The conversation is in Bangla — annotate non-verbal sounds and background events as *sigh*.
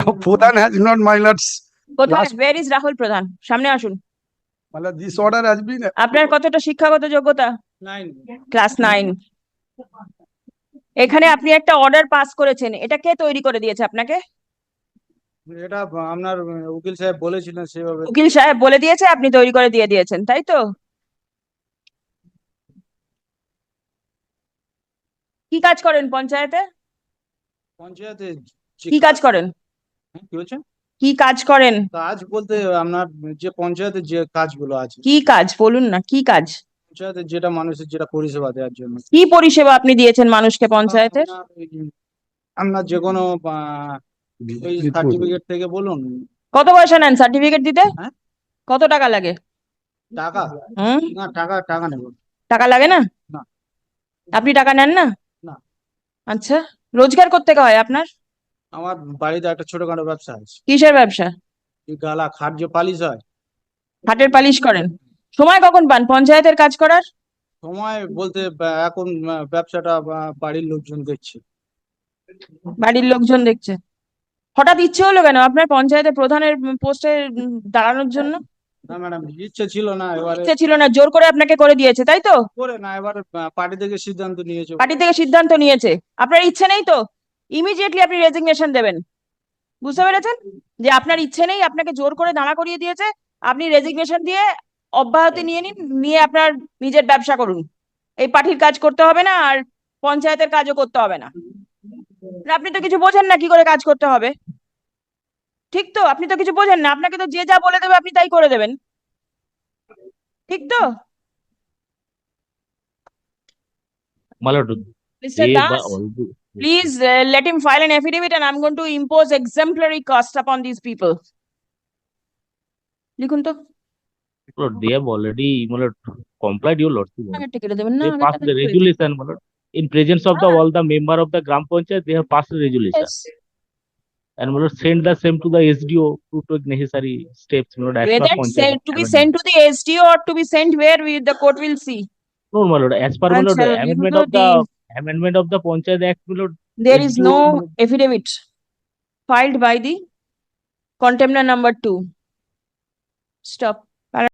*laughs* Pradhan has not, my lords, কোথায় ওয়ের ইজ রাহুল প্রধান? সামনে আসুন। Lord, this order has been আপনার কতটা শিক্ষাগত যোগ্যতা? নাইন ক্লাস নাইন এখানে আপনি একটা অর্ডার পাস করেছেন। এটা কে তৈরি করে দিয়েছে আপনাকে? এটা আপনার উকিল সাহেব বলেছিলেন সেভাবে। উকিল সাহেব বলে দিয়েছে আপনি তৈরি করে দিয়ে দিয়েছেন তাই তো? কি কাজ করেন পঞ্চায়েতে? পঞ্চায়েতে কি কাজ করেন? কি বলছেন? কি কাজ করেন? কাজ বলতে আপনার যে পঞ্চায়েতের যে কাজগুলো আছে। কি কাজ? বলুন না কি কাজ? পঞ্চায়েতের যেটা মানুষের যেটা পরিষেবা দেওয়ার জন্য। কি পরিষেবা আপনি দিয়েছেন মানুষকে পঞ্চায়েতের? আপনার যে কোনো ওই সার্টিফিকেট থেকে বলুন। কত পয়সা নেন সার্টিফিকেট দিতে? হ্যাঁ? কত টাকা লাগে? টাকা? হুম? না টাকা টাকা নেব। টাকা লাগে না? না। আপনি টাকা নেন না? না। আচ্ছা রোজগার করতে হয় আপনার? আমার বাড়িতে একটা ছোটখাটো ব্যবসা আছে। কিসের ব্যবসা? এই গালা খাট যে পালিশ হয়। খাটের পালিশ করেন। সময় কখন পান? পঞ্চায়েতের কাজ করার? সময় বলতে এখন আহ, ব্যবসাটা বাড়ির লোকজন দেখছে। বাড়ির লোকজন দেখছে। হঠাৎ ইচ্ছে হলো কেন আপনার পঞ্চায়েতের প্রধানের পোস্টে দাঁড়ানোর জন্য? না ম্যাডাম ইচ্ছে ছিল না এবারে ইচ্ছে ছিল না জোর করে আপনাকে করে দিয়েছে তাই তো? করে না এবারে পার্টি থেকে সিদ্ধান্ত নিয়েছে। পার্টি থেকে সিদ্ধান্ত নিয়েছে। আপনার ইচ্ছে নেই তো? ইমিডিয়েটলি আপনি রেজিগনেশন দেবেন। বুঝতে পেরেছেন? যে আপনার ইচ্ছে নেই আপনাকে জোর করে দাঁড়া করিয়ে দিয়েছে আপনি রেজিগনেশন দিয়ে অব্যাহতি নিয়ে নিন নিয়ে আপনার নিজের ব্যবসা করুন। এই পার্টির কাজ করতে হবে না আর পঞ্চায়েতের কাজও করতে হবে না। আপনি তো কিছু বোঝেন না কি করে কাজ করতে হবে। ঠিক তো আপনি তো কিছু বোঝেন না আপনাকে তো যে যা বলে দেবে আপনি তাই করে দেবেন। ঠিক তো? Mister Das? already. Please uh, let him file an affidavit and I'm going to impose exemplary cost upon these people. লিখুন তো My lord, they have already, my lord, complied your lordship. আগেরটা কেটে দেবেন না They আমি passed টাকা the দিয়ে resolution, my lord. In presence of the Ah. all the member of the Gram Panchayat, they have passed the resolution. Yes. And my lord, send the same to the SDO to take necessary steps, my lord, as per Whether Panchayat. sent to be amendment. sent to the SDO or to be sent where we the court will see. No, my lord, as per my lord, Answer, the you amendment know of the amendment of the Panchayat Act, lord, There is no affidavit filed by the contender number two. Stop.